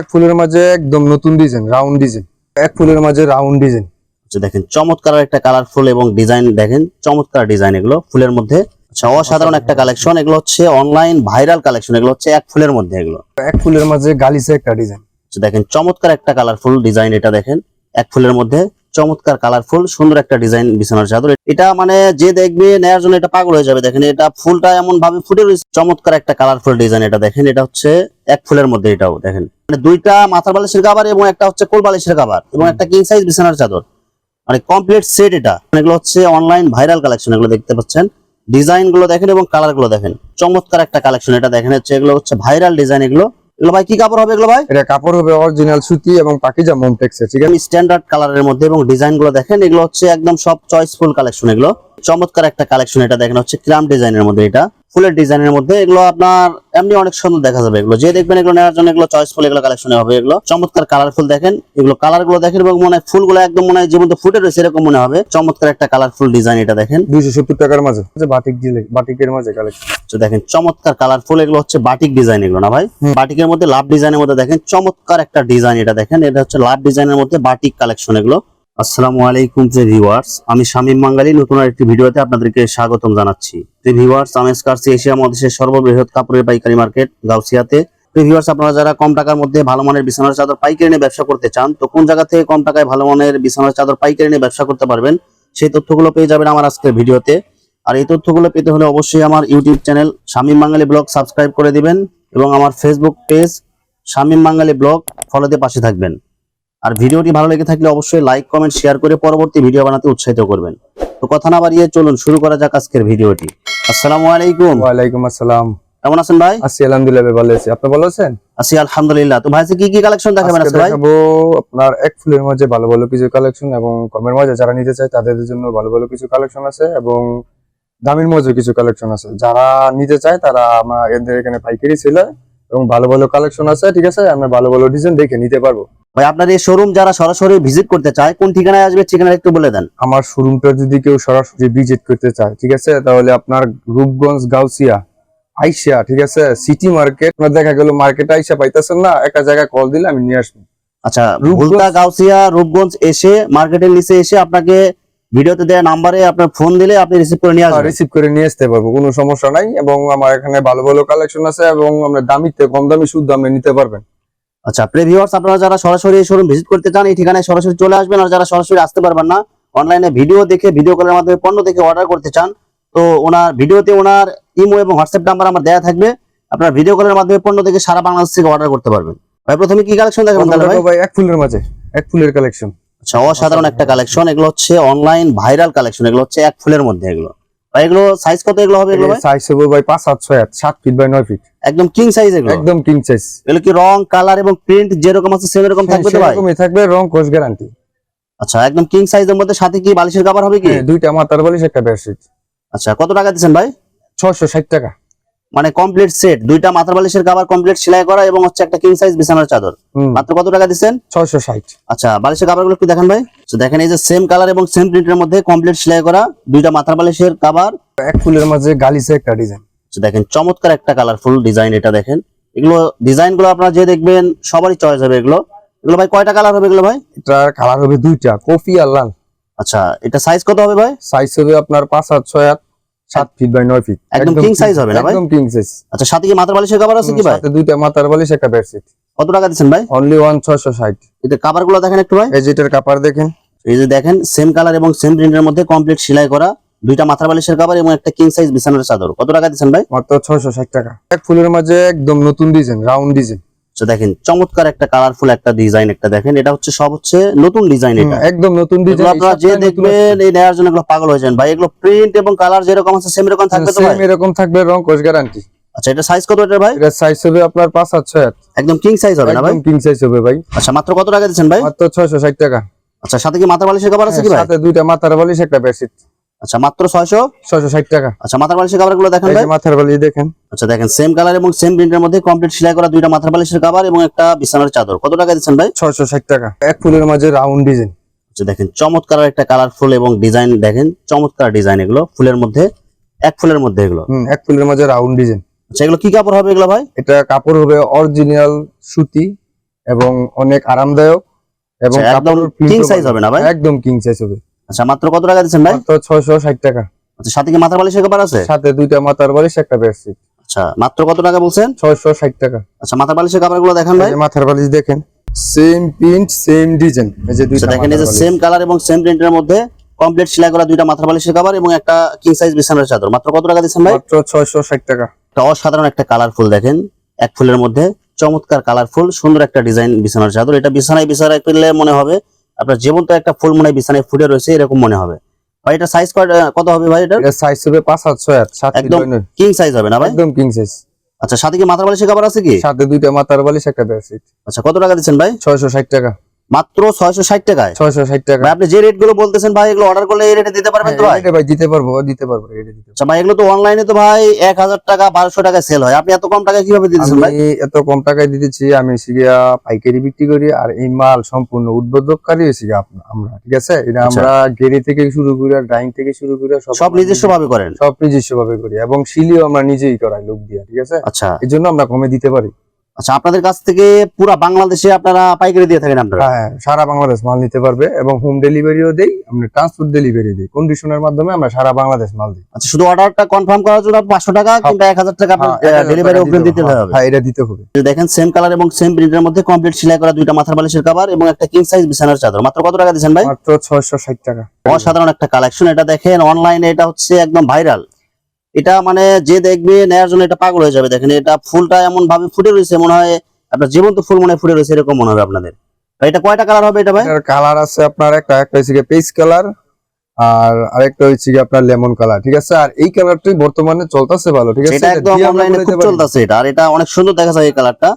এক ফুলের মাঝে একদম নতুন ডিজাইন রাউন্ড ডিজাইন। এক ফুলের মাঝে রাউন্ড ডিজাইন। আচ্ছা দেখেন চমৎকার একটা কালারফুল এবং ডিজাইন দেখেন চমৎকার ডিজাইন এগুলো ফুলের মধ্যে। আচ্ছা অসাধারণ একটা কালেকশন এগুলো হচ্ছে অনলাইন ভাইরাল কালেকশন এগুলো হচ্ছে এক ফুলের মধ্যে এগুলো। এক ফুলের মাঝে গালিসে একটা ডিজাইন। আচ্ছা দেখেন চমৎকার একটা কালারফুল ডিজাইন এটা দেখেন এক ফুলের মধ্যে। চমৎকার কালারফুল সুন্দর একটা ডিজাইন বিছানার চাদর। এটা মানে যে দেখবে নেয়ার জন্য এটা পাগল হয়ে যাবে। দেখেন, এটা ফুলটা এমন ভাবে ফুটে রয়েছে। চমৎকার একটা কালারফুল ডিজাইন এটা দেখেন। এটা হচ্ছে এক ফুলের মধ্যে এটাও দেখেন। মানে দুইটা মাথার বালিশের কাবার এবং একটা হচ্ছে কোল বালিশের কাবার এবং একটা কিং সাইজ বিছানার চাদর। মানে কমপ্লিট সেট এটা। এগুলো হচ্ছে অনলাইন ভাইরাল কালেকশন এগুলো দেখতে পাচ্ছেন। ডিজাইনগুলো দেখেন এবং কালারগুলো দেখেন। চমৎকার একটা কালেকশন এটা দেখেন। হচ্ছে এগুলো হচ্ছে ভাইরাল ডিজাইন এগুলো। এগুলো ভাই কি কাপড় হবে এগুলো ভাই? এটা কাপড় হবে অরিজিনাল সুতি এবং পাকিজা ঠিক আছে? স্ট্যান্ডার্ড কালারের মধ্যে এবং ডিজাইনগুলো দেখেন এগুলো হচ্ছে একদম সব চয়েসফুল কালেকশন এগুলো। চমৎকার একটা কালেকশন এটা দেখেন হচ্ছে ক্রাম ডিজাইনের মধ্যে এটা। ফুলের ডিজাইনের মধ্যে এগুলো আপনার এমনি অনেক সুন্দর দেখা যাবে এগুলো। যে দেখবেন এগুলো নেওয়ার জন্য এগুলো চয়েসফুল এগুলো কালেকশনে হবে এগুলো। চমৎকার কালারফুল দেখেন এগুলো কালারগুলো দেখেন এবং মনে হয় ফুলগুলো একদম মনে হয় যে জীবন্ত ফুটে রয়েছে এরকম মনে হবে। চমৎকার একটা কালারফুল ডিজাইন এটা দেখেন। দুইশো সত্তর টাকার মাঝে বাটিক দিলে বাটিকের মাঝে কালেকশন তো দেখেন চমৎকার কালারফুল এগুলো হচ্ছে বাটিক ডিজাইন এগুলো না ভাই। বাটিকের মধ্যে লাভ ডিজাইনের মধ্যে দেখেন চমৎকার একটা ডিজাইন এটা দেখেন। এটা হচ্ছে লাভ ডিজাইনের মধ্যে বাটিক কালেকশন এগুলো। আসসালামু আলাইকুম যে ভিউয়ার্স আমি শামীম বাঙালি নতুন আরেকটি ভিডিওতে আপনাদেরকে স্বাগতম জানাচ্ছি। যে ভিউয়ার্স আমেজ কার্সি এশিয়া মহাদেশের সর্ববৃহৎ কাপড়ের পাইকারি মার্কেট, গাউসিয়াতে। ভিউয়ার্স আপনারা যারা কম টাকার মধ্যে ভালো মানের বিছানার চাদর পাইকারি নিয়ে ব্যবসা করতে চান, তো কোন জায়গা থেকে কম টাকায় ভালো মানের বিছানার চাদর পাইকারি নিয়ে ব্যবসা করতে পারবেন, সেই তথ্যগুলো পেয়ে যাবেন আমার আজকের ভিডিওতে। আর এই তথ্যগুলো পেতে হলে অবশ্যই আমার YouTube channel Shamim Bangali vlog subscribe করে দিবেন এবং আমার Facebook page Shamim Bangali vlog ফলোতে পাশে থাকবেন। আর ভিডিওটি ভালো লেগে থাকলে অবশ্যই লাইক কমেন্ট শেয়ার করে পরবর্তী ভিডিও বানাতে উৎসাহিত করবেন। তো কথা না বাড়িয়ে চলুন শুরু করা যাক আজকের ভিডিওটি। আসসালামু আলাইকুম। ওয়ালাইকুম আসসালাম। কেমন আছেন ভাই? আছি আলহামদুলিল্লাহ ভালো আছি। আপনি ভালো আছেন? আছি আলহামদুলিল্লাহ। তো ভাই কি কি কালেকশন দেখাবেন আজকে ভাই? দেখাবো আপনার এক ফুলের মাঝে ভালো ভালো কিছু কালেকশন এবং কমের মাঝে যারা নিতে চায় তাদের জন্য ভালো ভালো কিছু কালেকশন আছে এবং দামের মাঝে কিছু কালেকশন আছে। যারা নিতে চায় তারা আমার এদের এখানে পাইকারি ছিল এবং ভালো ভালো কালেকশন আছে ঠিক আছে? আমরা ভালো ভালো ডিজাইন দেখে নিতে পারব। ভাই আপনার এই শোরুম যারা সরাসরি ভিজিট করতে চায় কোন ঠিকানায় আসবে ঠিকানা একটু বলে দেন। আমার শোরুমটা যদি কেউ সরাসরি ভিজিট করতে চায় ঠিক আছে? তাহলে আপনার রূপগঞ্জ গাউসিয়া আইসা ঠিক আছে? সিটি মার্কেট আপনার দেখা গেল মার্কেট আইসা পাইতেছেন না একটা জায়গায় কল দিলে আমি নিয়ে আসব। আচ্ছা রূপগঞ্জ- গাউসিয়া রূপগঞ্জ এসে মার্কেটের নিচে এসে আপনাকে ভিডিওতে দেওয়া নাম্বারে আপনার ফোন দিলে আপনি রিসিভ করে নিয়ে আসবেন। রিসিভ করে নিয়ে আসতে পারব কোনো সমস্যা নাই এবং আমার এখানে ভালো ভালো কালেকশন আছে এবং আমরা দামিতে কম দামি সুদ আপনি নিতে পারবেন। আচ্ছা প্রিভিউয়ার্স আপনারা যারা সরাসরি শোরুম ভিজিট করতে চান এই ঠিকানায় সরাসরি চলে আসবেন আর যারা সরাসরি আসতে পারবেন না অনলাইনে ভিডিও দেখে ভিডিও কলের মাধ্যমে পণ্য দেখে অর্ডার করতে চান তো ওনার ভিডিওতে ওনার ইমো এবং হোয়াটসঅ্যাপ নাম্বার আমার দেওয়া থাকবে। আপনার ভিডিও কলের মাধ্যমে পণ্য দেখে সারা বাংলাদেশ থেকে অর্ডার করতে পারবেন। ভাই প্রথমে কি কালেকশন দেখাবেন তাহলে ভাই? এক ফুলের মাঝে এক ফুলের কালেকশন আচ্ছা অসাধারণ একটা কালেকশন এগুলো হচ্ছে অনলাইন ভাইরাল কালেকশন এগুলো হচ্ছে এক ফুলের মধ্যে এগুলো। এগুলো সাইজ কত এগুলো হবে এগুলো সাইজ হবে ভাই পাঁচ সাত ছয় আট সাত ফিট বাই নয় ফিট একদম কিং সাইজ এগুলো? একদম কিং সাইজ এগুলো কি রং কালার এবং প্রিন্ট যেরকম আছে সেম এরকম থাকবে তো ভাই? সেরকমই থাকবে রং কোষ গ্যারান্টি আচ্ছা একদম কিং সাইজের মধ্যে সাথে কি বালিশের কভার হবে কি? দুইটা মাথার বালিশ একটা বেডশিট আচ্ছা কত টাকা দিচ্ছেন ভাই? ছয়শো ষাট টাকা। মানে কমপ্লিট সেট দুইটা মাথার বালিশের কভার কমপ্লিট সেলাই করা এবং হচ্ছে একটা কিং সাইজ বিছানার চাদর। মাত্র কত টাকা দিচ্ছেন? ছয়শো ষাট। আচ্ছা বালিশের কভারগুলো কি দেখেন ভাই। দেখেন এই যে সেম কালার এবং সেম প্রিন্টের মধ্যে কমপ্লিট সেলাই করা দুইটা মাথার বালিশের কভার এক ফুলের মাঝে গালিসে একটা ডিজাইন দেখেন চমৎকার একটা কালারফুল ডিজাইন এটা দেখেন। এগুলো ডিজাইনগুলো আপনারা যে দেখবেন সবারই চয়েস হবে এগুলো। এগুলো ভাই কয়টা কালার হবে এগুলো ভাই? এটা কালার হবে দুইটা কফি আর লাল। আচ্ছা এটা সাইজ কত হবে ভাই? সাইজ হবে আপনার পাঁচ আর ছয় আর 7 ফিট বাই 9 ফিট একদম কিং সাইজ হবে না ভাই? একদম কিং সাইজ আচ্ছা সাথে কি মাথার বালিশের কভার আছে কি ভাই? সাথে দুইটা মাথার বালিশ একটা বেডশিট কত টাকা দিচ্ছেন ভাই? অনলি 1660 এটা কভারগুলো দেখেন একটু ভাই। এই যেটার কভার দেখেন। এই যে দেখেন সেম কালার এবং সেম প্রিন্টের মধ্যে কমপ্লিট সেলাই করা দুইটা মাথার বালিশের কভার এবং একটা কিং সাইজ বিছানার চাদর। কত টাকা দিচ্ছেন ভাই? মাত্র 660 টাকা। এক ফুলের মাঝে একদম নতুন ডিজাইন রাউন্ড ডিজাইন দেখেন চমৎকার একটা কালারফুল একটা ডিজাইন একটা দেখেন এটা হচ্ছে সব হচ্ছে নতুন ডিজাইন এটা। একদম নতুন ডিজাইন আপনারা যে দেখবেন এই নেওয়ার জন্য এগুলো পাগল হয়ে যান ভাই এগুলো প্রিন্ট এবং কালার যেরকম আছে সেম এরকম থাকবে তো ভাই? সেম এরকম থাকবে রং কোষ গ্যারান্টি আচ্ছা এটা সাইজ কত এটা ভাই? এটা সাইজ হবে আপনার পাঁচ সাত ছয় আট। একদম কিং সাইজ হবে না ভাই? একদম কিং সাইজ হবে ভাই। আচ্ছা মাত্র কত টাকা দিচ্ছেন ভাই? মাত্র ছয়শো ষাট টাকা। আচ্ছা সাথে কি মাথার বালিশের কভার আছে কি ভাই? সাথে দুইটা মাথার বালিশ একটা বেডশিট আচ্ছা মাত্র ছয়শো? ছয়শো ষাট টাকা। আচ্ছা মাথার বালিশের কভারগুলো দেখেন মাথার বালিশ দেখেন। আচ্ছা দেখেন সেম কালার এবং সেম প্রিন্টের মধ্যে কমপ্লিট সেলাই করা দুইটা মাথার বালিশের কভার এবং একটা বিছানার চাদর। কত টাকা দিচ্ছেন ভাই? ছয়শো ষাট টাকা। এক ফুলের মাঝে রাউন্ড ডিজাইন আচ্ছা দেখেন চমৎকার একটা কালারফুল এবং ডিজাইন দেখেন চমৎকার ডিজাইন এগুলো। ফুলের মধ্যে এক ফুলের মধ্যে এগুলো। হম এক ফুলের মাঝে রাউন্ড ডিজাইন আচ্ছা এগুলো কি কাপড় হবে এগুলো ভাই? এটা কাপড় হবে অরিজিনাল সুতি এবং অনেক আরামদায়ক এবং ও size ভালো। হবে। না ভাই? একদম কিং সাইজ হবে। আচ্ছা মাত্র কত টাকা দিচ্ছেন ভাই? মাত্র ছয়শো ষাট টাকা। আচ্ছা সাথে কি মাথার বালিশের কভার আছে? সাথে দুইটা মাথার বালিশ একটা বেডশিট আচ্ছা মাত্র কত টাকা বলছেন? ছয়শো ষাট টাকা। আচ্ছা মাথার বালিশের কভারগুলো দেখান ভাই। মাথার বালিশ দেখেন সেম প্রিন্ট সেম ডিজাইন এই যে আচ্ছা দুইটা দেখেন এই যে সেম কালার এবং সেম প্রিন্টের মধ্যে কমপ্লিট সেলাই করা দুইটা মাথার বালিশের কভার এবং একটা কিং সাইজ বিছানার চাদর। মাত্র কত টাকা দিচ্ছেন ভাই? মাত্র ছয়শো ষাট টাকা। একটা অসাধারণ একটা কালারফুল দেখেন। এক ফুলের মধ্যে চমৎকার কালারফুল সুন্দর একটা ডিজাইন বিছানার চাদর। এটা বিছানায় বিছানায় পেলে মনে হবে আপনার জীবন্ত একটা ফুল মনে হয় বিছানায় ফুটে রয়েছে এরকম মনে হবে। ভাই এটা সাইজ কত হবে ভাই এটা সাইজ হবে পাঁচ হাত ছয় সাত একদম কিং সাইজ হবে না ভাই? একদম কিং সাইজ আচ্ছা সাথে কি মাথার বালিশের কভার আছে কি? সাথে দুইটা মাথার বালিশ একটা বেডশিট আচ্ছা কত টাকা দিচ্ছেন ভাই? ছয়শো ষাট টাকা। মাত্র ছয়শো ষাট টাকায়? ছয়শো ষাট টাকা। আপনি যে রেটগুলো বলতেছেন ভাই এগুলো অর্ডার করলে এই রেটে দিতে পারবেন তো ভাই? ভাই দিতে পারব দিতে পারব। আচ্ছা ভাই এগুলো তো অনলাইনে তো ভাই এক হাজার টাকা বারোশো টাকায় সেল হয়। আপনি এত কম টাকায় কীভাবে দিতেছেন ভাই? এত কম টাকায় দিতেছি আমি সিগিয়া পাইকারি বিক্রি করি আর এই মাল সম্পূর্ণ উদ্বোধককারী হয়েছি আমরা ঠিক আছে? এটা আচ্ছা। আমরা গেরি থেকে শুরু করে ড্রাইং থেকে শুরু করে সব নিজস্ব ভাবে করেন? সব নিজস্ব ভাবে করি এবং শিলিও আমরা নিজেই করাই লোক দিয়ে ঠিক আছে? আচ্ছা। এই জন্য আমরা কমে দিতে পারি। আচ্ছা আপনাদের কাছ থেকে পুরা বাংলাদেশে আপনারা পাইকারি দিয়ে থাকেন আপনারা? হ্যাঁ সারা বাংলাদেশ মাল নিতে পারবে এবং হোম ডেলিভারিও দেই আমরা ট্রান্সপোর্ট ডেলিভারি দিই। কন্ডিশনের মাধ্যমে আমরা সারা বাংলাদেশ মাল দিই। আচ্ছা শুধু অর্ডারটা কনফার্ম করার জন্য পাঁচশো টাকা কিংবা এক হাজার টাকা হ্যাঁ, ডেলিভারি অগ্রিম দিতে হবে। হ্যাঁ এটা দিতে হবে। দেখেন সেম কালার এবং সেম প্রিন্টের মধ্যে কমপ্লিট সেলাই করা দুইটা মাথার বালিশের কভার এবং একটা কিং সাইজ বিছানার চাদর। মাত্র কত টাকা দিচ্ছেন ভাই? মাত্র ছয়শো ষাট টাকা। অসাধারণ একটা কালেকশন এটা দেখেন অনলাইনে এটা হচ্ছে একদম ভাইরাল এটা মানে যে দেখবে নেয়ার জন্য এটা পাগল হয়ে যাবে। দেখেন এটা ফুলটা এমন ভাবে ফুটে রয়েছে মনে হয় আপনার জীবন্ত ফুল মনে ফুটে রয়েছে এরকম মনে হবে আপনাদের। এটা কয়টা কালার হবে এটা ভাই? কালার আছে আপনার একটা একটা হচ্ছে পেজ কালার আর আরেকটা হচ্ছে কি আপনার লেমন কালার ঠিক আছে? আর এই কালারটাই বর্তমানে চলতেছে ভালো ঠিক আছে? এটা একদম অনলাইনে খুব চলতেছে এটা আর এটা অনেক সুন্দর দেখা যায় এই কালারটা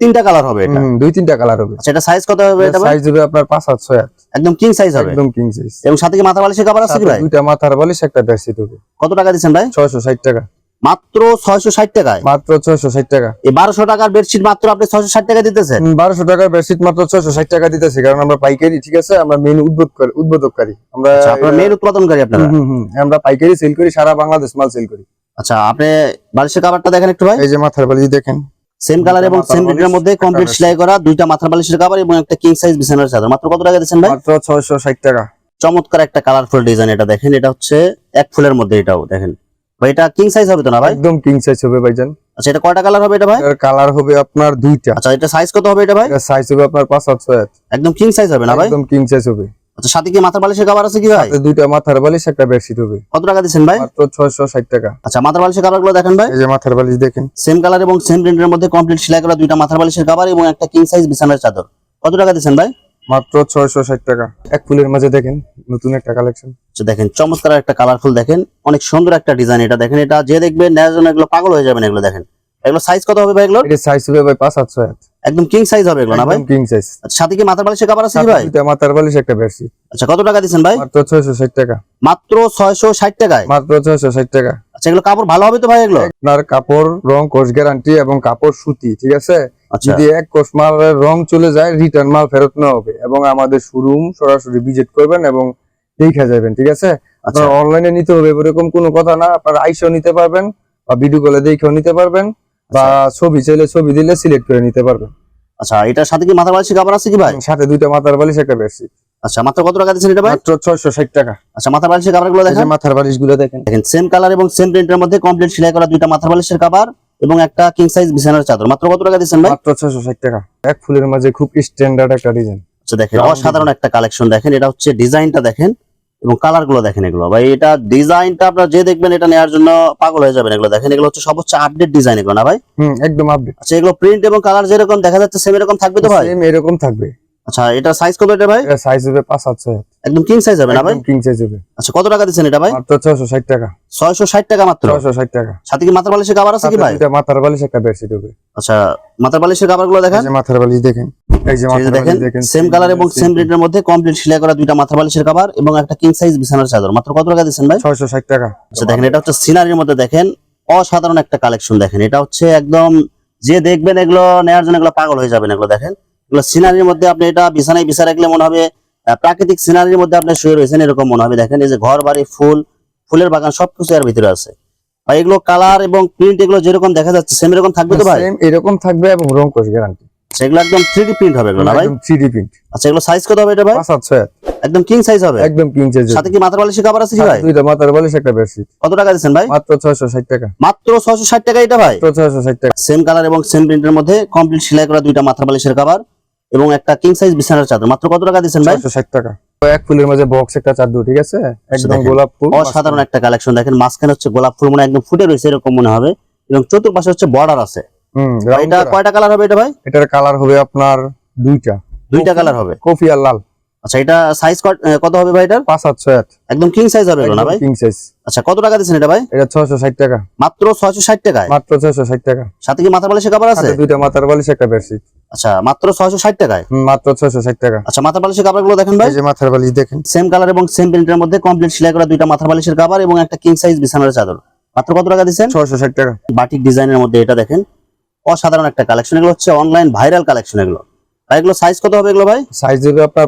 তিনটা কালার হবে এটা। দুই তিনটা কালার হবে। আচ্ছা এটা সাইজ কত হবে এটা সাইজ হবে আপনার পাঁচ হাত ছয় হাত। একদম কিং সাইজ হবে। একদম কিং সাইজ এবং সাথে কি মাথা বালিশের কাপড় আছে কি ভাই? দুইটা মাথার বালিশ একটা বেডশিট হবে কত টাকা দিচ্ছেন ভাই? ছয়শো ষাট টাকা। মাত্র ছয়শো ষাট টাকায়? মাত্র ছয়শো ষাট টাকা। এই বারোশো টাকার বেডশিট মাত্র আপনি ছয়শো ষাট টাকা দিতেছেন? বারোশো টাকার বেডশিট মাত্র ছয়শো ষাট টাকা দিতেছি কারণ আমরা পাইকারি ঠিক আছে? আমরা মেন উদ্বোধ উদ্বোধককারী। আমরা আচ্ছা আপনার মেন উৎপাদনকারী আপনারা? হুম, হুম, আমরা পাইকারি সেল করি সারা বাংলাদেশ মাল সেল করি। আচ্ছা আপনি বালিশের কাপড়টা দেখেন একটু ভাই। এই যে মাথার বালিশ দেখেন। সেম কালার এবং সেম প্রিন্টের মধ্যে কমপ্লিট সেলাই করা দুইটা মাথার বালিশের কাপড় এবং একটা কিং সাইজ বিছানার চাদর। মাত্র কত টাকা দিচ্ছেন ভাই? মাত্র ছয়শো ষাট টাকা। চমৎকার একটা কালারফুল ডিজাইন এটা দেখেন এটা হচ্ছে এক ফুলের মধ্যে এটাও দেখেন। ভাই এটা কিং সাইজ হবে তো না ভাই? একদম কিং সাইজ হবে ভাইজান। আচ্ছা এটা কয়টা কালার হবে এটা ভাই? কালার হবে আপনার দুইটা। আচ্ছা এটা সাইজ কত হবে এটা ভাই? সাইজ হবে আপনার পাঁচ হাত ছয় হাত। একদম কিং সাইজ হবে না ভাই? একদম কিং সাইজ হবে। আচ্ছা সাথে কি মাথার বালিশের কাপড় আছে কি ভাই? দুইটা মাথার বালিশ একটা বেডশিট হবে। কত টাকা দিচ্ছেন ভাই? মাত্র ছয়শো ষাট টাকা। আচ্ছা মাথার বালিশের কাপড়গুলো দেখেন ভাই। এই যে মাথার বালিশ দেখেন। সেম কালার এবং সেম প্রিন্টের মধ্যে কমপ্লিট সেলাই করা দুইটা মাথার বালিশের কাপড় এবং একটা কিং সাইজ বিছানার চাদর। কত টাকা দিচ্ছেন ভাই? মাত্র ছয়শো ষাট টাকা। এক ফুলের মাঝে দেখেন নতুন একটা কালেকশন আচ্ছা দেখেন চমৎকার একটা কালারফুল দেখেন। অনেক সুন্দর একটা ডিজাইন এটা। দেখেন এটা যে দেখবে নেওয়ার এগুলো পাগল হয়ে যাবেন এগুলো দেখেন। এগুলো সাইজ কত হবে ভাই এগুলো এটা সাইজ হবে ভাই পাঁচ হাত ছয় হাত একদম কিং সাইজ হবে এগুলো না ভাই? কিং সাইজ আচ্ছা সাথে কি মাথার বালিশের কাপড় আছে কি ভাই? দুইটা মাথার বালিশ একটা বেডশিট আচ্ছা কত টাকা দিচ্ছেন ভাই? মাত্র ছয়শো ষাট টাকা। মাত্র ছয়শো ষাট টাকায়? মাত্র ছয়শো ষাট টাকা। আচ্ছা এগুলো কাপড় ভালো হবে তো ভাই এগুলো? আপনার কাপড় রং কোর্স গ্যারান্টি এবং কাপড় সুতি ঠিক আছে? আচ্ছা। যদি এক কোর্স মালের রং চলে যায় রিটার্ন মাল ফেরত নেওয়া হবে এবং আমাদের শোরুম সরাসরি ভিজিট করবেন এবং দেখে যাবেন ঠিক আছে? আচ্ছা। অনলাইনে নিতে হবে এরকম কোনো কথা না। আপনার আইসও নিতে পারবেন বা ভিডিও কলে দেখেও নিতে পারবেন। বা ছবি চাইলে ছবি দিলে সিলেক্ট করে নিতে পারবেন আচ্ছা এটার সাথে কি মাথার বালিশের কাপড় আছে কি ভাই? সাথে দুইটা মাথার বালিশ একটা বেডশিট আচ্ছা মাত্র কত টাকা দিচ্ছেন এটা ভাই? মাত্র ছয়শো ষাট টাকা। আচ্ছা মাথার বালিশের কাপড়গুলো এই দেখেন। মাথার বালিশগুলো দেখেন। দেখেন সেম কালার এবং সেম প্রিন্টের মধ্যে কমপ্লিট সেলাই করা দুইটা মাথার বালিশের কভার এবং একটা কিং সাইজ বিছানার চাদর। মাত্র কত টাকা দিচ্ছেন ভাই? মাত্র ছয়শো ষাট টাকা। এক ফুলের মাঝে খুব স্ট্যান্ডার্ড একটা ডিজাইন আচ্ছা দেখেন অসাধারণ একটা কালেকশন দেখেন। এটা হচ্ছে ডিজাইনটা দেখেন। এবং কালারগুলো দেখেন এগুলো। ভাই এটা ডিজাইনটা আপনারা যে দেখবেন এটা নেওয়ার জন্য পাগল হয়ে যাবেন এগুলো। দেখেন এগুলো হচ্ছে সর্বোচ্চ আপডেট ডিজাইন এগুলো না ভাই? হুম একদম আপডেট আচ্ছা এগুলো প্রিন্ট এবং কালার যেরকম দেখা যাচ্ছে সেম এরকম থাকবে তো ভাই? সেম এরকম থাকবে। আচ্ছা এটা সাইজ কত এটা ভাই? সাইজ হবে পাঁচ হাত একদম কিং সাইজ হবে না ভাই? কিং সাইজ হবে। আচ্ছা কত টাকা দিচ্ছেন এটা ভাই? মাত্র ছয়শো ষাট টাকা। ছয়শো ষাট টাকা মাত্র? ছয়শো ষাট টাকা। সাথে কি মাথার বালিশের কাপড় আছে কি ভাই? দুইটা মাথার বালিশ একটা বেডশিট হবে। আচ্ছা মাথার বালিশের কাপড়গুলো এই যে মাথার বালিশ দেখেন। এই যে মাথার বালিশ দেখেন সেম কালার এবং সেম প্রিন্টের মধ্যে কমপ্লিট সেলাই করা দুইটা মাথার বালিশের কাপড় এবং একটা কিং সাইজ বিছানার চাদর। মাত্র কত টাকা দিচ্ছেন ভাই? ছয়শো ষাট টাকা। আচ্ছা দেখেন এটা হচ্ছে সিনারির মধ্যে দেখেন অসাধারণ একটা কালেকশন দেখেন। এটা হচ্ছে একদম যে দেখবেন এগুলো নেওয়ার জন্য এগুলো পাগল হয়ে যাবেন এগুলো দেখেন। এগুলো সিনারির মধ্যে আপনি এটা বিছানায় বিছা রাখলে মনে হবে প্রাকৃতিক সিনারির মধ্যে আপনি শুয়ে রয়েছেন এরকম মনে হবে। দেখেন এই যে ঘর বাড়ি ফুল ফুলের বাগান সবকিছু এর ভিতরে আছে। ভাই এগুলো কালার এবং প্রিন্ট এগুলো যেরকম দেখা যাচ্ছে সেম এরকম থাকবে তো ভাই? সেম এরকম থাকবে এবং রং কোর্স গ্যারান্টি এগুলো একদম থ্রি প্রিন্ট হবে এগুলো না ভাই? একদম থ্রি প্রিন্ট আচ্ছা এগুলো সাইজ কত হবে এটা ভাই? পাঁচ হাত ছয় হাত। একদম কিং সাইজ হবে? একদম কিং সাইজ সাথে কি মাথার বালিশের কাবার আছে কি ভাই? দুইটা মাথার বালিশ একটা বেডশিট কত টাকা দিচ্ছেন ভাই? মাত্র ছয়শো ষাট টাকা। মাত্র ছয়শো ষাট টাকা এটা ভাই? মাত্র ছয়শো ষাট টাকা। সেম কালার এবং সেম প্রিন্টের মধ্যে কমপ্লিট সেলাই করা দুইটা মাথার বালিশের কাবার এবং একটা কিং সাইজ বিছানার চাদর। মাত্র কত টাকা দিচ্ছেন ভাই? ছয়শো ষাট টাকা। তো এক ফুলের মাঝে বক্স একটা চাদর ঠিক আছে? একদম গোলাপ ফুল। অসাধারণ একটা কালেকশন দেখেন মাঝখানে হচ্ছে গোলাপ ফুল মনে একদম ফুটে রয়েছে এরকম মনে হবে। এবং চতুর্পাশে হচ্ছে বর্ডার আছে। হুম এটা কয়টা কালার হবে এটা ভাই? এটার কালার হবে আপনার দুইটা। দুইটা কালার হবে? কফি আর লাল। আচ্ছা এটা সাইজ কত হবে ভাই এটার? ছয় হাত। একদম কিং সাইজ হবে না ভাই? কিং সাইজ আচ্ছা কত টাকা দিচ্ছেন এটা ভাই? এটা ছয়শো ষাট টাকা। মাত্র ছয়শো ষাট টাকায়? মাত্র ছয়শো ষাট টাকা। সাথে কি মাথার বালিশের কাবার আছে? দুইটা মাথার বালিশ একটা বেডশিট আচ্ছা মাত্র ছয়শো ষাট টাকায়? মাত্র টাকা। আচ্ছা মাথার বালিশের কাপড়গুলো দেখেন ভাই। এই যে মাথার বালিশ দেখেন। সেম কালার এবং সেম প্রিন্টের মধ্যে কমপ্লিট সেলাই করা দুইটা মাথার বালিশের কাবার এবং একটা কিং সাইজ বিছানার চাদর। মাত্র কত টাকা বাটিক ডিজাইনের মধ্যে এটা দেখেন। অসাধারণ একটা কালেকশন এগুলো হচ্ছে অনলাইন ভাইরাল কালেকশন এগুলো। ভাই এগুলো সাইজ কত হবে এগুলো ভাই? সাইজ হবে আপনার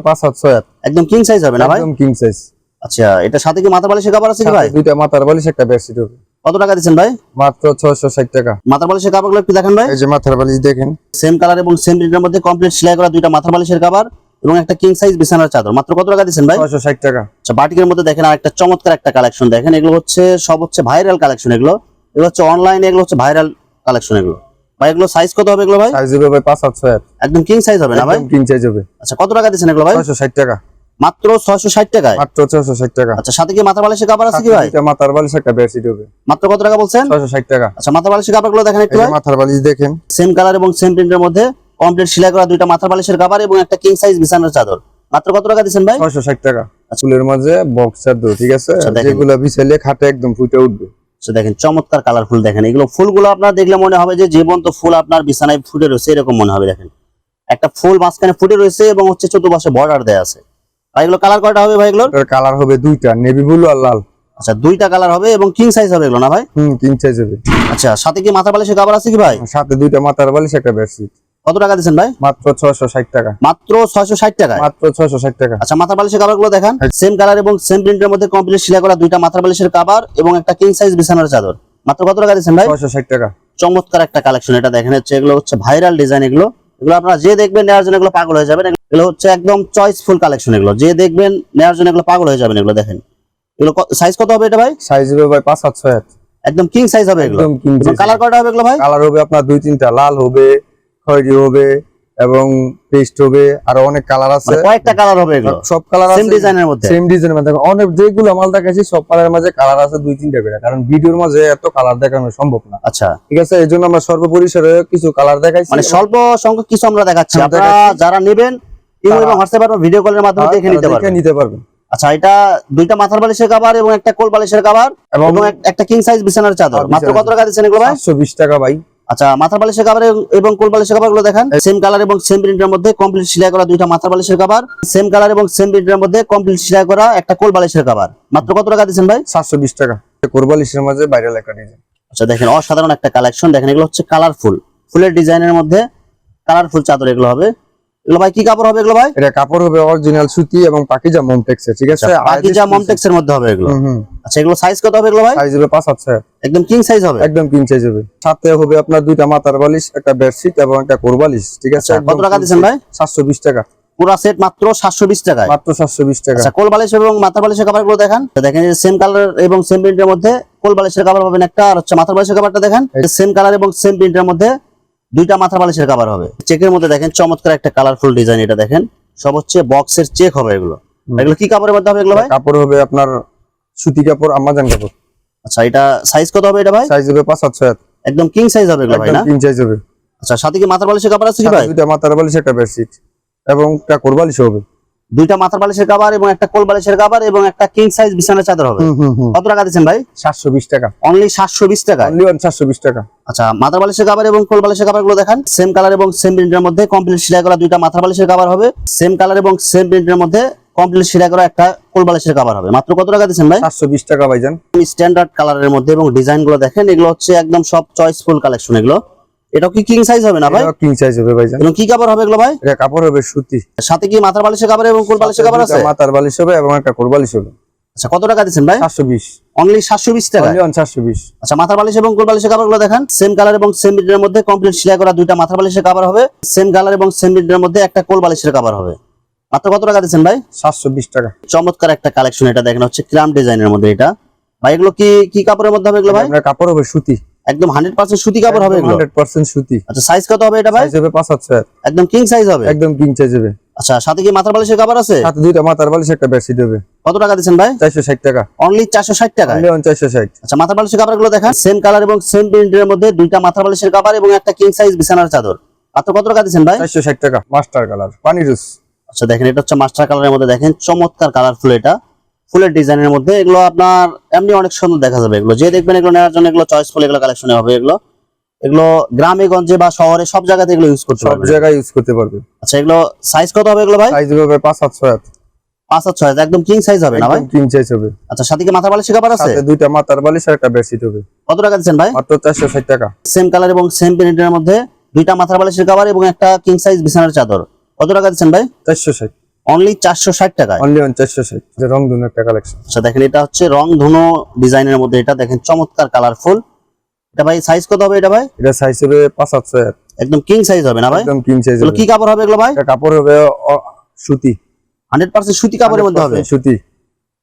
একদম কিং সাইজ হবে না ভাই? একদম কিং সাইজ আচ্ছা এটা সাথে কি মাথার বালিশের আছে কি ভাই? দুইটা মাথার বালিশ একটা বেডশিট হবে। কত টাকা দিচ্ছেন ভাই? মাত্র ছয়শো ষাট টাকা। মাথার বালিশের কাপড়গুলো একটু দেখেন ভাই। এই যে মাথার বালিশ দেখেন। সেম কালার এবং সেম প্রিন্টের মধ্যে কমপ্লিট সেলাই করা দুইটা মাথার বালিশের কাবার এবং একটা কিং সাইজ বিছানার চাদর। মাত্র কত টাকা দিচ্ছেন ভাই? ছয়শো ষাট টাকা। আচ্ছা বাটিকের মধ্যে দেখেন আর একটা চমৎকার একটা কালেকশন দেখেন এগুলো হচ্ছে সব হচ্ছে ভাইরাল কালেকশন এগুলো। এগুলো হচ্ছে অনলাইনে এগুলো হচ্ছে ভাইরাল কালেকশন এগুলো। ভাই এগুলো সাইজ কত হবে এগুলো ভাই? সাইজ হবে ভাই পাঁচ হাত একদম কিং সাইজ হবে না ভাই? কিং সাইজ হবে। আচ্ছা কত টাকা দিচ্ছেন এগুলো ভাই? ছয়শো ষাট টাকা। মাত্র ছয়শো ষাট টাকায়? মাত্র ছয়শো ষাট টাকা। আচ্ছা সাথে কি মাথার বালিশের কাপড় আছে কি ভাই? দুইটা মাথার বালিশ একটা বেডশিট হবে মাত্র কত টাকা বলছেন? ছয়শো ষাট টাকা। আচ্ছা মাথার বালিশের কাপড়গুলো দেখেন একটু মাথার বালিশ দেখেন। সেম কালার এবং সেম প্রিন্টের মধ্যে কমপ্লিট সেলাই করা দুইটা মাথার বালিশের কাপড় এবং একটা কিং সাইজ বিছানার চাদর। মাত্র কত টাকা দিচ্ছেন ভাই? ছয়শো ষাট টাকা। ফুলের মাঝে বক্স চাদর ঠিক আছে? আচ্ছা। যেগুলো বিছাইলে খাটে একদম ফুটে উঠবে। আচ্ছা দেখেন চমৎকার কালারফুল দেখেন। এগুলো ফুলগুলো আপনার দেখলে মনে হবে যে জীবন্ত ফুল আপনার বিছানায় ফুটে রয়েছে এরকম মনে হবে দেখেন। একটা ফুল মাঝখানে ফুটে রয়েছে এবং হচ্ছে চতুর্পাশে বর্ডার দেয়া আছে। আর এগুলো কালার কয়টা হবে ভাই এটার কালার হবে দুইটা নেভি ব্লু আর লাল। আচ্ছা দুইটা কালার হবে এবং কিং সাইজ হবে এগুলো না ভাই? হুম কিং সাইজ হবে। আচ্ছা সাথে কি মাথা বালিশের কাপড় আছে কি ভাই? সাথে দুইটা মাথার বালিশ একটা বেডশিট কত টাকা দিচ্ছেন ভাই? মাত্র ছয়শো ষাট টাকা। মাত্র ছয়শো ষাট মাত্র ছয়শো ষাট টাকা। আচ্ছা মাথার বালিশের কাপড়গুলো দেখান। সেম কালার এবং সেম প্রিন্টের মধ্যে কমপ্লিট সেলাই করা দুইটা মাথার বালিশের কাপড় এবং একটা কিং সাইজ বিছানার চাদর। মাত্র কত টাকা দিচ্ছেন ভাই? ছয়শো ষাট টাকা। চমৎকার একটা কালেকশন এটা দেখেন হচ্ছে এগুলো হচ্ছে ভাইরাল ডিজাইন এগুলো। এগুলো আপনারা যে দেখবেন নেওয়ার জন্য এগুলো পাগল হয়ে যাবেন। এগুলো হচ্ছে একদম চয়েসফুল কালেকশন এগুলো। যে দেখবেন নেওয়ার জন্য এগুলো পাগল হয়ে যাবেন এগুলো দেখেন। এগুলো সাইজ কত হবে এটা ভাই? সাইজ হবে ভাই পাঁচ সাত ছয় একদম কিং সাইজ হবে এগুলো। কালার কয়টা হবে এগুলো ভাই? কালার হবে আপনার দুই তিনটা। লাল হবে খয়েরি হবে এবং পেস্ট হবে আরও অনেক কালার আছে। মানে কয়েকটা কালার হবে এগুলো। সব কালার সেম ডিজাইনের মধ্যে? সেম ডিজাইনের মধ্যে। অনেক যেগুলো মাল দেখাচ্ছি সব কালারের মাঝে কালার আছে দুই তিনটা করে। কারণ ভিডিওর মাঝে এত কালার দেখানো সম্ভব না। আচ্ছা। ঠিক আছে? এই জন্য আমরা সর্বপরিসরে কিছু কালার দেখাইছি। মানে স্বল্প সংখ্যক কিছু আমরা দেখাচ্ছি। আপনারা যারা নেবেন ইমো এবং হোয়াটসঅ্যাপ ভিডিও কলের মাধ্যমে দেখে নিতে দেখে পারবেন। নিতে পারবেন। আচ্ছা এটা দুইটা মাথার বালিশের কাবার এবং একটা কোল বালিশের কাবার এবং একটা কিং সাইজ বিছানার চাদর। মাত্র কত টাকা দিচ্ছেন এগুলো ভাই? সাতশো বিশ টাকা ভাই। আচ্ছা মাথার বালিশের কাবার এবং কোল বালিশের কাবারগুলো দেখেন? সেম কালার এবং সেম প্রিন্টের মধ্যে কমপ্লিট সেলাই করা দুইটা মাথার বালিশের কাবার সেম কালার এবং সেম প্রিন্টের মধ্যে কমপ্লিট সেলাই করা একটা কোল বালিশের কাবার মাত্র কত টাকা দিচ্ছেন ভাই? সাতশো বিশ টাকা। কোরবালিশের মধ্যে ভাইরাল একটা ডিজাইন আচ্ছা দেখেন অসাধারণ একটা কালেকশন দেখেন এগুলো হচ্ছে কালারফুল ফুলের ডিজাইনের মধ্যে কালারফুল চাদর এগুলো হবে। এগুলো ভাই কি কাপড় হবে এগুলো ভাই? এটা কাপড় হবে অরিজিনাল সুতি এবং পাকিজা মোমটেক্স ঠিক আছে? পাকিজা মমটেক্স এর মধ্যে হবে এগুলো? হুম হুম। আচ্ছা এগুলো সাইজ কত হবে এগুলো ভাই? সাইজ হবে পাঁচ হাত ছয়। হাত। একদম কিং সাইজ হবে? একদম কিং সাইজ হবে। সাথে হবে আপনার দুইটা মাথার বালিশ একটা বেডশিট এবং একটা কোরবালিশ ঠিক আছে? আচ্ছা, কত টাকা ভাই? সাতশো বিশ টাকা। পুরো সেট মাত্র সাতশো বিশ টাকায়। মাত্র সাতশো বিশ টাকা। আচ্ছা কোল বালিশ এবং মাথার বালিশের কাপড়গুলো দেখেন দেখেন সেম কালার এবং সেম প্রিন্টের মধ্যে কোল বালিশের পাবেন একটা আর হচ্ছে মাথার বালিশের কাপড়টা দেখেন। সেম কালার এবং সেম প্রিন্টের মধ্যে দুইটা মাথার বালিশের কাভার হবে। চেকের মধ্যে দেখেন চমৎকার একটা কালারফুল ডিজাইন এটা দেখেন। সব হচ্ছে বক্সের চেক হবে এগুলো। এগুলো কি কাপড়ের মধ্যে হবে এগুলো ভাই? কাপড় হবে আপনার সুতি কাপড় আমাজন কাপড়। আচ্ছা এটা সাইজ কত হবে এটা ভাই? সাইজ হবে পাঁচ হাত ছয় হাত। একদম কিং সাইজ হবে এগুলো ভাই না? কিং সাইজ হবে। আচ্ছা সাথে কি মাথার বালিশের কাপড় আছে কি ভাই? দুইটা মাথার বালিশের একটা বেডশিট এবং একটা কোরবালিশ হবে। দুইটা মাথার বালিশের কাপড় এবং একটা কোল বালিশের কাপড় এবং একটা কিং সাইজ বিছানার চাদর হবে। কত টাকা দিচ্ছেন ভাই? সাতশো বিশ টাকা। অনলি সাতশো বিশ টাকা? অনলি সাতশো বিশ টাকা। আচ্ছা মাথার বালিশের কাবার এবং কোল বালিশের কাবারগুলো দেখান। সেম কালার এবং সেম প্রিন্টের মধ্যে কমপ্লিট সেলাই করা দুইটা মাথার বালিশের কাবার হবে। সেম কালার এবং সেম প্রিন্টের মধ্যে কমপ্লিট সেলাই করা একটা কোল বালিশের কাবার হবে। মাত্র কত টাকা দিচ্ছেন ভাই? সাতশো বিশ টাকা ভাইজান। স্ট্যান্ডার্ড কালারের মধ্যে এবং ডিজাইনগুলো দেখেন এগুলো হচ্ছে একদম সব চয়েসফুল কালেকশন এগুলো। এটা কি কিং সাইজ হবে না ভাই? কিং সাইজ হবে ভাইজান। এবং কি কাপড় হবে এগুলো ভাই? এটা কাপড় হবে সুতি। সাথে কি মাথার বালিশের কাপড় এবং কোল বালিশের কাপড় আছে? মাথার বালিশ হবে এবং একটা কোরবালিশ হবে। আচ্ছা কত টাকা দিচ্ছেন ভাই? সাতশো বিশ। অনলি সাতশো বিশ টাকা? অনলি অন চারশো বিশ। আচ্ছা মাথার বালিশ এবং কোল বালিশের কাভারগুলো দেখেন। সেম কালার এবং সেম বিটের মধ্যে কমপ্লিট সেলাই করা দুইটা মাথার বালিশের কাভার হবে। সেম কালার এবং সেম বিটের মধ্যে একটা কোল বালিশের কাভার হবে। মাত্র কত টাকা দিচ্ছেন ভাই? সাতশো বিশ টাকা। চমৎকার একটা কালেকশন এটা দেখেন হচ্ছে ক্রাম ডিজাইনের মধ্যে এটা। ভাই এগুলো কি কি কাপড়ের মধ্যে হবে এগুলো ভাই? কাপড় হবে সুতি। একদম হান্ড্রেড পার্সেন্ট সুতি কাপড় হবে এগুলো? হান্ড্রেড পার্সেন্ট সুতি। আচ্ছা সাইজ কত হবে এটা ভাই? সাইজ হবে পাঁচ হাত ছয় একদম কিং সাইজ হবে? একদম কিং সাইজ হবে। আচ্ছা সাথে কি মাথার বালিশের কাভার আছে? সাথে দুইটা মাথার বালিশ একটা বেডশিট হবে। কত টাকা দিচ্ছেন ভাই? চারশো ষাট টাকা। অনলি চারশো ষাট টাকা অনলি অন চারশো ষাট। আচ্ছা মাথার বালিশের কাভারগুলো দেখেন। সেম কালার এবং সেম প্রিন্টের মধ্যে দুইটা মাথার বালিশের কাভার এবং একটা কিং সাইজ বিছানার চাদর। মাত্র কত টাকা দিচ্ছেন ভাই? চারশো ষাট টাকা। মাস্টার কালার পানি জুস আচ্ছা দেখেন এটা হচ্ছে মাস্টার কালারের মধ্যে দেখেন। চমৎকার কালারফুল এটা। ফুলের ডিজাইনের মধ্যে এগুলো আপনার এমনি অনেক সুন্দর দেখা যাবে এগুলো। যে দেখবেন এগুলো নেওয়ার জন্য এগুলো চয়েসফুল এগুলো কালেকশনে হবে এগুলো। এগুলো গ্রামে গঞ্জে বা শহরে সব জায়গাতে এগুলো ইউজ করতে পারবে সব জায়গায় ইউজ করতে পারবে। আচ্ছা এগুলো সাইজ কত হবে এগুলো ভাই? সাইজ হবে পাঁচ হাত ছয় হাত পাঁচ আর ছয় একদম কিং সাইজ হবে না ভাই? কিং সাইজ হবে। আচ্ছা সাথে কি মাথার বালিশের কাপড় আছে? সাথে দুইটা মাথার বালিশ আর একটা বেডশিট হবে। কত টাকা দিচ্ছেন ভাই? মাত্র চারশো ষাট টাকা। সেম কালার এবং সেম প্রিন্টের মধ্যে দুইটা মাথার বালিশের কাভার এবং একটা কিং সাইজ বিছানার চাদর। কত টাকা দিচ্ছেন ভাই? চারশো ষাট। অনলি চারশো ষাট টাকায়? অনলি অন চারশো ষাট যে রং ধুন একটা কালেকশন আচ্ছা দেখেন এটা হচ্ছে রং ধুনো ডিজাইনের মধ্যে এটা দেখেন চমৎকার কালারফুল এটা ভাই সাইজ কত হবে এটা ভাই? এটা সাইজ হবে পাঁচ হাত ছয় হাত। একদম কিং সাইজ হবে না ভাই? একদম কিং সাইজ হবে। কি কাপড় হবে এগুলো ভাই? এটা কাপড় হবে সুতি। হান্ড্রেড পার্সেন্ট সুতি কাপড়ের মধ্যে হবে? সুতি।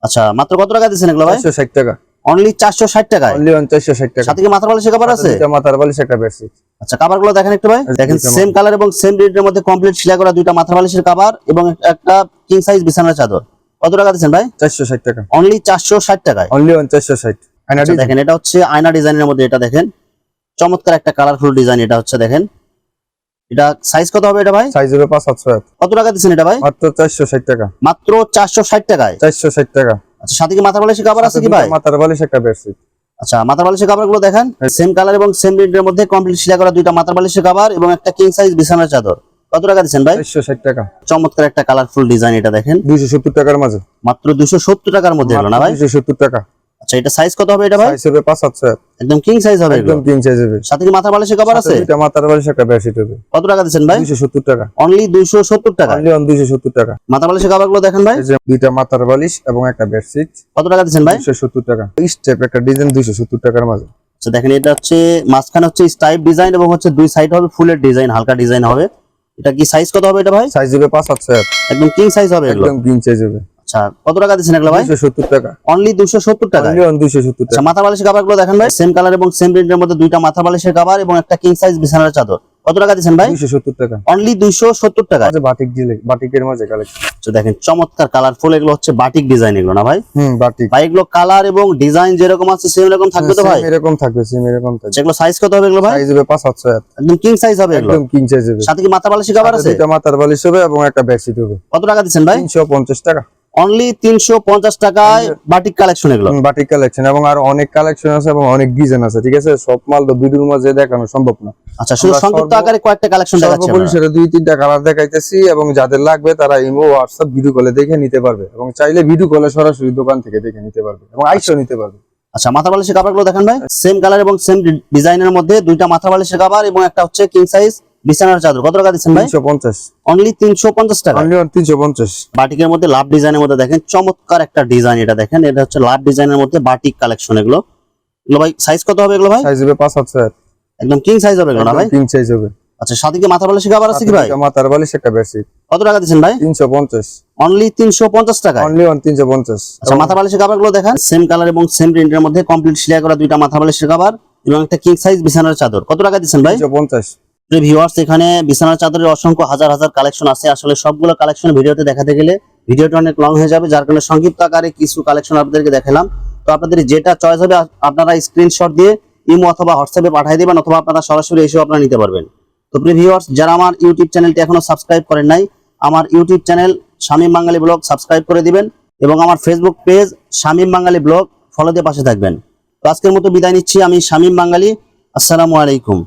আচ্ছা মাত্র কত টাকা দিচ্ছেন এগুলো ভাই? চারশো ষাট টাকা। অনলি চারশো ষাট টাকায়? অনলি অন চারশো ষাট টাকা। সাথে কি মাথার বালিশের কাপড় আছে? মাথার বালিশ একটা বেডশিট আচ্ছা কাভারগুলো দেখেন একটু ভাই। দেখেন সেম কালার এবং সেম প্রিন্টের মধ্যে কমপ্লিট সেলাই করা দুইটা মাথার বালিশের কাভার এবং একটা কিং সাইজ বিছানার চাদর। কত টাকা দিচ্ছেন ভাই? চারশো ষাট টাকা। অনলি চারশো ষাট টাকায়। অনলি অন চারশো ষাট। আয়না আচ্ছা, দেখেন এটা হচ্ছে আয়না ডিজাইনের মধ্যে এটা দেখেন। চমৎকার একটা কালারফুল ডিজাইন এটা হচ্ছে দেখেন। এটা সাইজ কত হবে এটা ভাই? সাইজ হবে পাঁচ হাত ছয় হাত। কত টাকা দিচ্ছেন এটা ভাই? মাত্র চারশো ষাট টাকা। মাত্র চারশো ষাট টাকায়। চারশো ষাট টাকা। আচ্ছা সাথে কি মাথার বালিশের কভার আছে কি ভাই? মাথার বালিশ একটা বেডশিট। আচ্ছা মাথার বালিশের কাভারগুলো দেখেন। সেম কালার এবং সেম প্রিন্টের মধ্যে কমপ্লিট সেলাই করা দুইটা মাথার বালিশের কভার এবং একটা কিং সাইজ বিছানার চাদর। কত টাকা দিচ্ছেন ভাই? চারশো ষাট টাকা। চমৎকার একটা কালারফুল ডিজাইন এটা দেখেন। দুইশো সত্তর টাকার মাঝে। মাত্র দুশো সত্তর টাকার মধ্যে হলো না ভাই? দুইশো সত্তর টাকা। আচ্ছা এটা সাইজ কত হবে এটা ভাই? সাইজ হবে পাঁচ হাত ছয়। হাত। একদম কিং সাইজ হবে একদম কিং সাইজ হবে। সাথে কি মাথার বালিশের কভার আছে? দুইটা মাথার বালিশ একটা বেডশিট হবে। কত টাকা দিচ্ছেন ভাই? দুইশো সত্তর টাকা। অনলি দুইশো সত্তর টাকা? অনলি অন দুইশো সত্তর টাকা। মাথার বালিশের কাভারগুলো দেখেন ভাই। দুইটা মাথার বালিশ এবং একটা বেডশিট। কত টাকা দিচ্ছেন ভাই? দুইশো সত্তর টাকা। স্টেপ একটা ডিজাইন দুইশো সত্তর টাকার মাঝে। আচ্ছা দেখেন এটা হচ্ছে মাঝখানে হচ্ছে স্টাইপ ডিজাইন এবং হচ্ছে দুই সাইড হবে ফুলের ডিজাইন হালকা ডিজাইন হবে। এটা কি সাইজ কত হবে এটা ভাই? সাইজ হবে পাঁচ হাত ছয়। হাত। একদম কিং সাইজ হবে একদম কিং সাইজ হবে। আচ্ছা কত টাকা দিচ্ছেন এগুলো ভাই? দুইশো সত্তর টাকা। অনলি দুশো সত্তর টাকা। অনলি আচ্ছা টাকা বালিশের কাভারগুলো দেখেন ভাই। সেম কালার এবং সেম প্রিন্টের মধ্যে দুইটা বালিশের কাভার এবং একটা কিং সাইজ বিছানার চাদর। কত টাকা দিচ্ছেন ভাই? টাকা। অনলি দুইশো সত্তর টাকা। মাঝে বাটিক দিলে বাটিকের মাঝে কালেকশন আচ্ছা দেখেন চমৎকার কালারফুল এগুলো হচ্ছে বাটিক ডিজাইন এগুলো না ভাই? হুম বাটিক ভাই এগুলো কালার এবং ডিজাইন যেরকম আছে সেম রকম থাকবে তো ভাই? এরকম থাকবে সেম এরকম থাকবে। যেগুলো সাইজ কত হবে এগুলো ভাই? সাইজ হবে। একদম কিং সাইজ হবে এগুলো। একদম কিং সাইজ হবে। সাথে কি মাথা বালিশের কাভার আছে? মাথার বালিশ হবে এবং একটা বেডশিট হবে। কত টাকা দিচ্ছেন ভাই? তিনশো পঞ্চাশ টাকা। অনলি তিনশো পঞ্চাশ টাকায় বাটিক কালেকশন এগুলো। বাটিক কালেকশন এবং আর অনেক কালেকশন আছে এবং অনেক ডিজাইন আছে ঠিক আছে? সব মাল তো ভিডিওর মাঝে দেখানো সম্ভব না। আচ্ছা শুধু সংক্ষিপ্ত আকারে কয়েকটা কালেকশন দেখাচ্ছি আমরা। দুই তিনটা কালার দেখাইতেছি এবং যাদের লাগবে তারা ইমো হোয়াটসঅ্যাপ ভিডিও কলে দেখে নিতে পারবে এবং চাইলে ভিডিও কলে সরাসরি দোকান থেকে দেখে নিতে পারবে এবং আইসও নিতে পারবে। আচ্ছা মাথা বালিশের কাভারগুলো দেখেন ভাই। সেম কালার এবং সেম ডিজাইনের মধ্যে দুইটা মাথা বালিশের কাভার এবং একটা হচ্ছে কিং সাইজ বিছানার চাদর। কত টাকা দিচ্ছেন ভাই? তিনশো পঞ্চাশ। অনলি তিনশো পঞ্চাশ টাকা? অনলি তিনশো পঞ্চাশ। বাটিকের মধ্যে লাভ ডিজাইনের মধ্যে দেখেন চমৎকার একটা ডিজাইন এটা দেখেন। এটা হচ্ছে লাভ ডিজাইনের মধ্যে বাটিক কালেকশন এগুলো। এগুলো ভাই সাইজ কত হবে এগুলো ভাই? সাইজ হবে পাঁচ হাত ছয় হাত। একদম কিং সাইজ হবে এগুলো না ভাই? কিং সাইজ হবে। আচ্ছা সাথে কি মাথা বালিশের কাভার আছে কি ভাই? মাথার বালিশ একটা বেশি? কত টাকা দিচ্ছেন ভাই? তিনশো পঞ্চাশ। অনলি তিনশো পঞ্চাশ টাকা অনলি অন তিনশো পঞ্চাশ। আচ্ছা মাথা বালিশের কাভারগুলো দেখেন। সেম কালার এবং সেম প্রিন্টের মধ্যে কমপ্লিট সেলাই করা দুইটা মাথা বালিশের কাভার এবং একটা কিং সাইজ বিছানার চাদর। কত টাকা দিচ্ছেন ভাই? তিনশো পঞ্চাশ। ভিউয়ার্স এখানে বিছানার চাদরের অসংখ্য হাজার হাজার কালেকশন আছে। আসলে সবগুলো কালেকশন ভিডিওতে দেখাতে গেলে ভিডিওটা অনেক লং হয়ে যাবে, যার কারণে সংক্ষিপ্ত আকারে কিছু কালেকশন আপনাদেরকে দেখালাম। তো আপনাদের যেটা চয়েস হবে আপনারা স্ক্রিনশট দিয়ে ইমো অথবা হোয়াটসঅ্যাপে পাঠিয়ে দিবেন, অথবা আপনারা সরাসরি এসেও আপনারা নিতে পারবেন। তো প্রিয় ভিউয়ার্স যারা আমার ইউটিউব চ্যানেলটি এখনও সাবস্ক্রাইব করেন নাই, আমার YouTube channel Shamim Bangali blog subscribe করে দিবেন এবং আমার Facebook page Shamim Bangali blog follow দিয়ে পাশে থাকবেন। তো আজকের মতো বিদায় নিচ্ছি, আমি শামীম বাঙালি, আসসালামু আলাইকুম।